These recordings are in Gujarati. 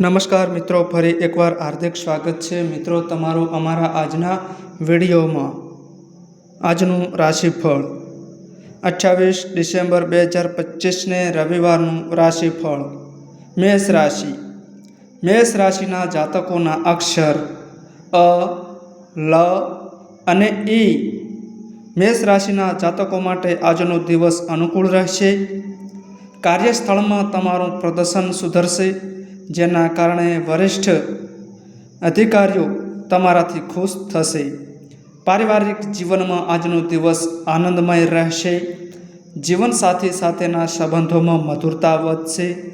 નમસ્કાર મિત્રો, ફરી એકવાર હાર્દિક સ્વાગત છે. મિત્રો, તમારું અમારા આજના વિડીયોમાં આજનું રાશિફળ. અઠ્યાવીસ ડિસેમ્બર બે હજાર પચીસને રવિવારનું રાશિફળ. મેષ રાશિ. મેષ રાશિના જાતકોના અક્ષર અ, લ અને ઈ મેષ રાશિના જાતકો માટે આજનો દિવસ અનુકૂળ રહેશે. કાર્યસ્થળમાં તમારું પ્રદર્શન સુધરશે. જેના કારણે વરિષ્ઠ અધિકારીઓ તમારાથી ખુશ થશે. પારિવારિક જીવનમાં આજનો દિવસ આનંદમય રહેશે. જીવનસાથી સાથેના સંબંધોમાં મધુરતા વધશે.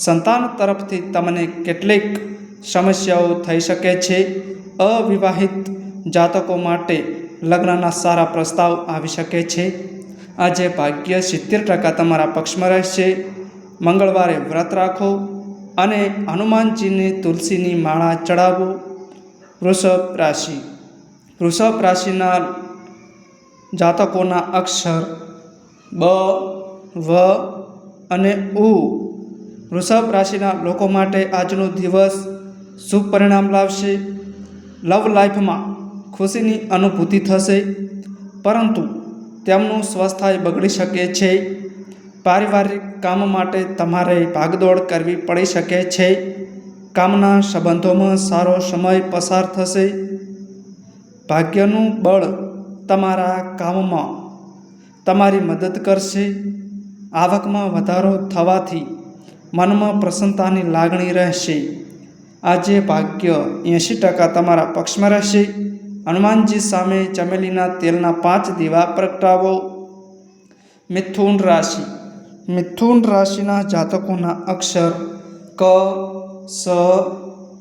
સંતાન તરફથી તમને કેટલીક સમસ્યાઓ થઈ શકે છે. અવિવાહિત જાતકો માટે લગ્નના સારા પ્રસ્તાવ આવી શકે છે. આજે ભાગ્ય સિત્તેર ટકા તમારા પક્ષમાં રહેશે. મંગળવારે વ્રત રાખો. અને હનુમાનજીને તુલસીની માળા ચડાવો. વૃષભ રાશિ. વૃષભ રાશિના જાતકોના અક્ષર બ, વ અને ઉ. વૃષભ રાશિના લોકો માટે આજનો દિવસ શુભ પરિણામ લાવશે. લવ લાઈફમાં ખુશીની અનુભૂતિ થશે. પરંતુ તેમનું સ્વાસ્થ્ય બગડી શકે છે. પારિવારિક કામ માટે તમારે ભાગદોડ કરવી પડી શકે છે. કામના સંબંધોમાં સારો સમય પસાર થશે. ભાગ્યનું બળ તમારા કામમાં તમારી મદદ કરશે. આવકમાં વધારો થવાથી મનમાં પ્રસન્નતાની લાગણી રહેશે. આજે ભાગ્ય એંશી ટકા તમારા પક્ષમાં રહેશે. હનુમાનજી સામે ચમેલીના તેલના પાંચ દીવા પ્રગટાવો. મિથુન રાશિ મિથુન રાશિના જાતકોના અક્ષર ક, સ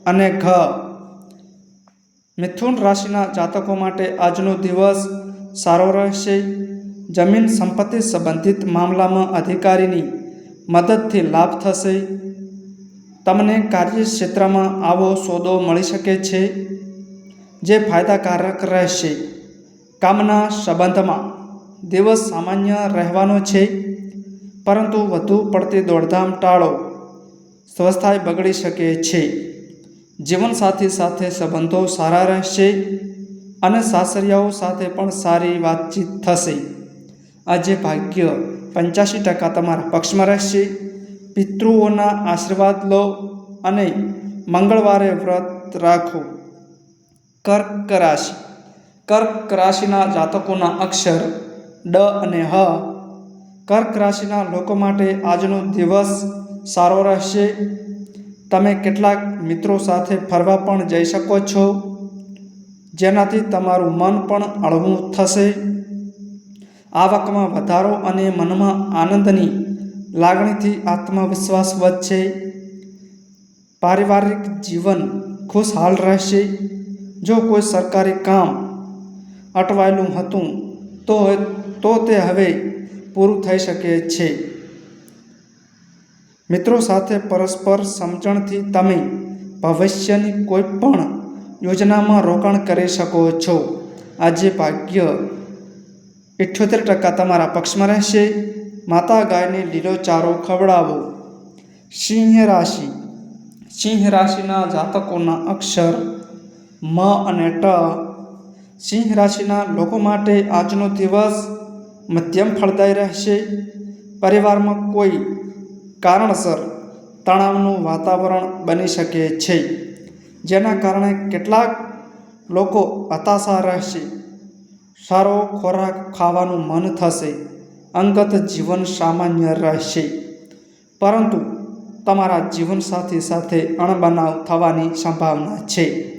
અને ઘ. મિથુન રાશિના જાતકો માટે આજનો દિવસ સારો રહેશે. જમીન સંપત્તિ સંબંધિત મામલામાં અધિકારીની મદદથી લાભ થશે. તમને કાર્યક્ષેત્રમાં આવો સોદો મળી શકે છે, જે ફાયદાકારક રહેશે. કામના સંબંધમાં દિવસ સામાન્ય રહેવાનો છે. પરંતુ વધુ પડતી દોડધામ ટાળો સ્વસ્થાય બગડી શકે છે. જીવનસાથી સાથે સંબંધો સારા રહેશે અને સાસરિયાઓ સાથે પણ સારી વાતચીત થશે. આજે ભાગ્ય પંચ્યાસી ટકા તમારા પક્ષમાં રહેશે. પિતૃઓના આશીર્વાદ લો અને મંગળવારે વ્રત રાખો. કર્ક રાશિ. કર્ક રાશિના જાતકોના અક્ષર ડ અને હ કર્ક રાશિના લોકો માટે આજનો દિવસ સારો રહેશે. તમે કેટલાક મિત્રો સાથે ફરવા પણ જઈ શકો છો. જેનાથી તમારું મન પણ હળવું થશે. આવકમાં વધારો અને મનમાં આનંદની લાગણીથી આત્મવિશ્વાસ વધશે. પારિવારિક જીવન ખુશહાલ રહેશે. જો કોઈ સરકારી કામ અટવાયેલું હતું તો તો તે હવે પૂરું થઈ શકે છે. મિત્રો સાથે પરસ્પર સમજણથી તમે ભવિષ્યની કોઈ પણ યોજનામાં રોકાણ કરી શકો છો. આજે ભાગ્ય ઇઠ્યોતેર ટકા તમારા પક્ષમાં રહેશે. માતા ગાયને લીલો ચારો ખવડાવો. સિંહ રાશિ. સિંહ રાશિના જાતકોના અક્ષર મ અને ટ. સિંહ રાશિના લોકો માટે આજનો દિવસ મધ્યમ ફળદાયી રહેશે. પરિવારમાં કોઈ કારણસર તણાવનું વાતાવરણ બની શકે છે, જેના કારણે કેટલાક લોકો હતાશા રહેશે. સારો ખોરાક ખાવાનું મન થશે. અંગત જીવન સામાન્ય રહેશે. પરંતુ તમારા જીવનસાથી સાથે અણબનાવ થવાની સંભાવના છે.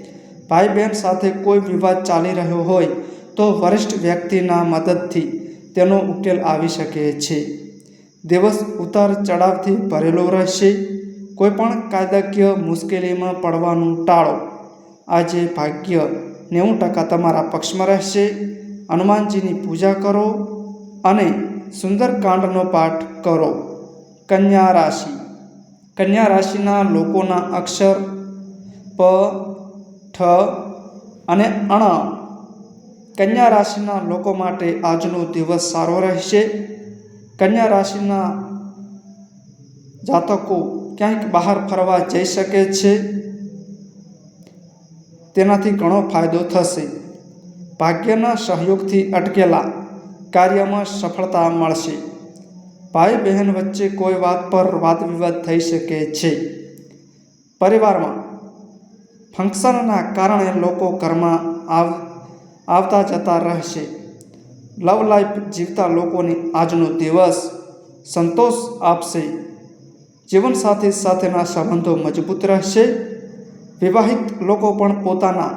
ભાઈ બહેન સાથે કોઈ વિવાદ ચાલી રહ્યો હોય તો વરિષ્ઠ વ્યક્તિના મદદથી તેનો ઉકેલ આવી શકે છે. દિવસ ઉતાર ચઢાવથી ભરેલો રહેશે. કોઈપણ કાયદાકીય મુશ્કેલીમાં પડવાનું ટાળો. આજે ભાગ્ય નેવું ટકા તમારા પક્ષમાં રહેશે. હનુમાનજીની પૂજા કરો અને સુંદરકાંડનો પાઠ કરો. કન્યા રાશિ. કન્યા રાશિના લોકોના અક્ષર પ, ઠ અને અણ કન્યા રાશિના લોકો માટે આજનો દિવસ સારો રહેશે. કન્યા રાશિના જાતકો ક્યાંક બહાર ફરવા જઈ શકે છે. તેનાથી ઘણો ફાયદો થશે. ભાગ્યના સહયોગથી અટકેલા કાર્યમાં સફળતા મળશે. ભાઈ બહેન વચ્ચે કોઈ વાત પર વાદ વિવાદ થઈ શકે છે. પરિવારમાં ફંક્શનના કારણે લોકો ઘરમાં આવ આવતા જતા રહેશે. લવ લાઈફ જીવતા લોકોની આજનો દિવસ સંતોષ આપશે. જીવન સાથે સાથેના સંબંધો મજબૂત રહેશે. વિવાહિત લોકો પણ પોતાના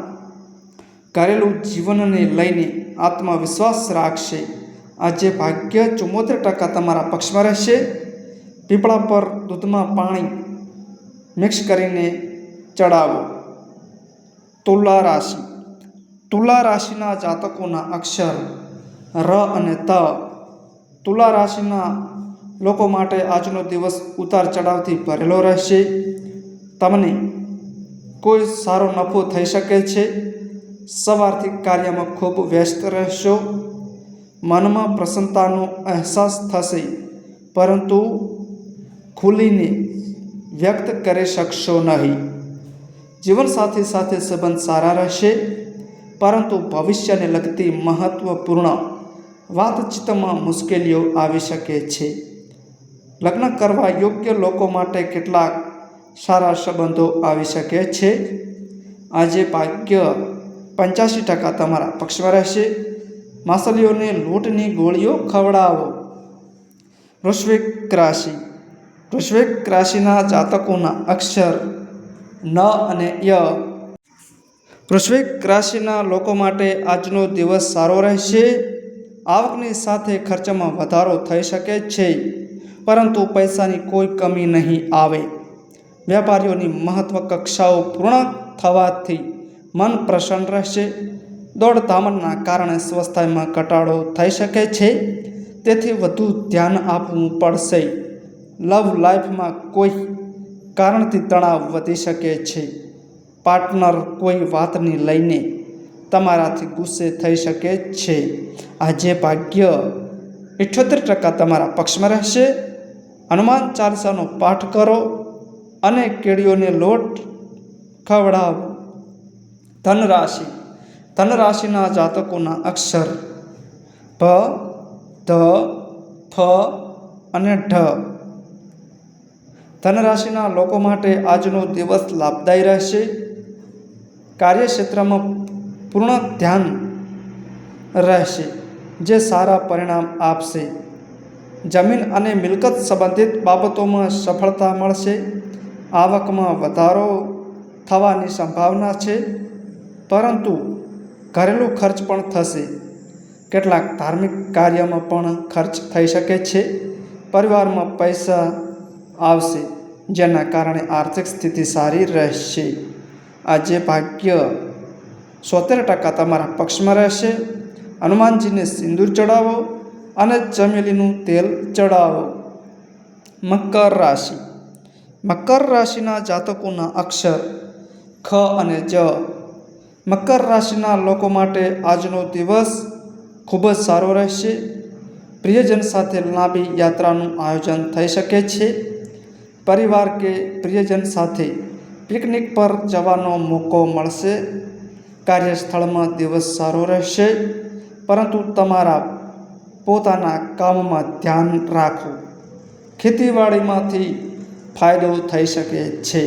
ઘરેલું જીવનને લઈને આત્મવિશ્વાસ રાખશે. આજે ભાગ્ય ચુમ્મોતેર ટકા તમારા પક્ષમાં રહેશે. પીપળા પર દૂધમાં પાણી મિક્સ કરીને ચડાવો. તુલા રાશિ. તુલા રાશિના જાતકોના અક્ષર, ર અને ત. તુલા રાશિના લોકો માટે આજનો દિવસ ઉતાર ચઢાવથી ભરેલો રહેશે. તમને કોઈ સારો નફો થઈ શકે છે. સવારથી કાર્યમાં ખૂબ વ્યસ્ત રહેશો. મનમાં પ્રસન્નતાનો અહેસાસ થશે, પરંતુ ખુલીને વ્યક્ત કરી શકશો નહીં. જીવનસાથી સાથે સંબંધ સારા રહેશે. પરંતુ ભવિષ્યને લગતી મહત્વપૂર્ણ વાતચીતમાં મુશ્કેલીઓ આવી શકે છે. લગ્ન કરવા યોગ્ય લોકો માટે કેટલાક સારા સંબંધો આવી શકે છે. આજે ભાગ્ય પંચ્યાસી ટકા તમારા પક્ષમાં રહેશે. માસલીઓને લૂંટની ગોળીઓ ખવડાવો. વૃશ્વિક રાશિ. વૃશ્વિક રાશિના જાતકોના અક્ષર ન અને ય વૃશ્વિક રાશિના લોકો માટે આજનો દિવસ સારો રહેશે. આવકની સાથે ખર્ચમાં વધારો થઈ શકે છે, પરંતુ પૈસાની કોઈ કમી નહીં આવે. વેપારીઓની મહત્વ કક્ષાઓ પૂર્ણ થવાથી મન પ્રસન્ન રહેશે. દોડધામના કારણે સ્વસ્થમાં ઘટાડો થઈ શકે છે. તેથી વધુ ધ્યાન આપવું પડશે. લવ લાઈફમાં કોઈ કારણથી તણાવ વધી શકે છે. પાર્ટનર કોઈ વાતને લઈને તમારાથી ગુસ્સે થઈ શકે છે. આજે ભાગ્ય ઇઠ્યોતેર ટકા તમારા પક્ષમાં રહેશે. હનુમાન ચાલીસાનો પાઠ કરો અને કેળીઓને લોટ ખવડાવો. ધનરાશિ. ધનરાશિના જાતકોના અક્ષર ભ ધ, ફ અને ઢ. ધનરાશિના લોકો માટે આજનો દિવસ લાભદાયી રહેશે. કાર્યક્ષેત્રમાં પૂર્ણ ધ્યાન રહેશે, જે સારા પરિણામ આપશે. જમીન અને મિલકત સંબંધિત બાબતોમાં સફળતા મળશે, આવકમાં વધારો થવાની સંભાવના છે, પરંતુ ઘરેલું ખર્ચ પણ થશે. કેટલાક ધાર્મિક કાર્યમાં પણ ખર્ચ થઈ શકે છે, પરિવારમાં પૈસા આવશે, જેના કારણે આર્થિક સ્થિતિ સારી રહેશે. આજે ભાગ્ય સોતેર ટકા તમારા પક્ષમાં રહેશે. હનુમાનજીને સિંદૂર ચડાવો અને ચમેલીનું તેલ ચડાવો મકર રાશિ. મકર રાશિના જાતકોના અક્ષર ખ અને જ. મકર રાશિના લોકો માટે આજનો દિવસ ખૂબ જ સારો રહેશે. પ્રિયજન સાથે લાંબી યાત્રાનું આયોજન થઈ શકે છે. પરિવાર કે પ્રિયજન સાથે પિકનિક પર જવાનો મોકો મળશે. કાર્યસ્થળમાં દિવસ સારો રહેશે, પરંતુ તમારા પોતાના કામમાં ધ્યાન રાખો ખેતીવાડીમાંથી ફાયદો થઈ શકે છે.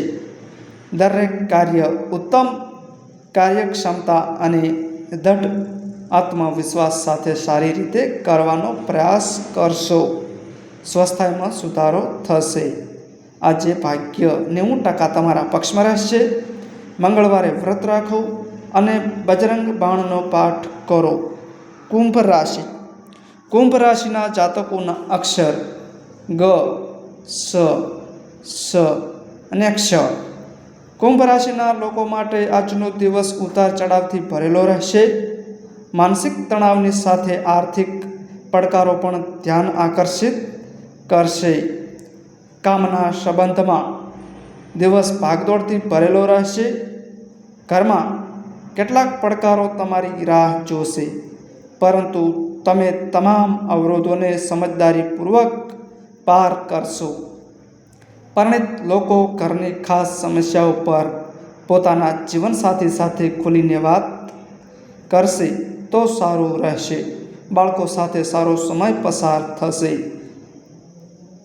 દરેક કાર્ય ઉત્તમ, કાર્યક્ષમતા અને દઢ આત્મવિશ્વાસ સાથે સારી રીતે કરવાનો પ્રયાસ કરશો. સ્વસ્થતામાં સુધારો થશે. આજે ભાગ્ય નેવું ટકા તમારા પક્ષમાં રહેશે. મંગળવારે વ્રત રાખો અને બજરંગ બાણનો પાઠ કરો. કુંભ રાશિ. કુંભ રાશિના જાતકોના અક્ષર ગ, સ સ અને ક્ષ. કુંભ રાશિના લોકો માટે આજનો દિવસ ઉતાર ચઢાવથી ભરેલો રહેશે. માનસિક તણાવની સાથે આર્થિક પડકારો પણ ધ્યાન આકર્ષિત કરશે. કામના સંબંધમાં દિવસ ભાગદોડથી ભરેલો રહેશે. ઘરમાં કેટલાક પડકારો તમારી રાહ જોશે. પરંતુ તમે તમામ અવરોધોને સમજદારીપૂર્વક પાર કરશો. પરિણિત લોકો ઘરની ખાસ સમસ્યાઓ પર પોતાના જીવનસાથી સાથે ખુલીને વાત કરશે તો સારું રહેશે. બાળકો સાથે સારો સમય પસાર થશે.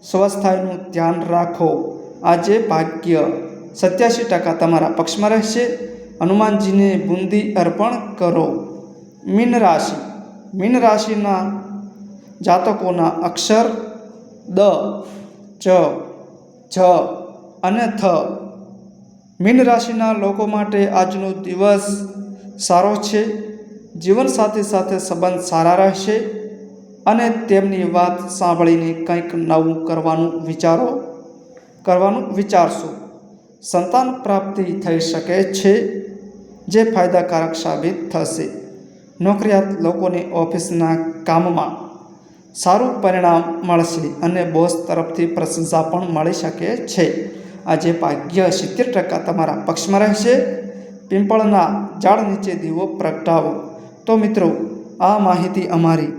સ્વસ્થાયનું ધ્યાન રાખો. આજે ભાગ્ય સત્યાસી ટકા તમારા પક્ષમાં રહેશે. હનુમાનજીને બુંદી અર્પણ કરો. મીન રાશિ. મીન રાશિના જાતકોના અક્ષર દ, ચ, જ અને થ. મીન રાશિના લોકો માટે આજનો દિવસ સારો છે. જીવનસાથી સાથે સંબંધ સારા રહેશે. અને તેમની વાત સાંભળીને કંઈક નવું કરવાનું વિચારો, કરવાનું વિચારશો. સંતાન પ્રાપ્તિ થઈ શકે છે, જે ફાયદાકારક સાબિત થશે. નોકરિયાત લોકોને ઓફિસના કામમાં સારું પરિણામ મળશે અને બોસ તરફથી પ્રશંસા પણ મળી શકે છે. આજે ભાગ્ય સિત્તેર ટકા તમારા પક્ષમાં રહેશે. પિંપળના ઝાડ નીચે દીવો પ્રગટાવો. તો મિત્રો, આ માહિતી અમારી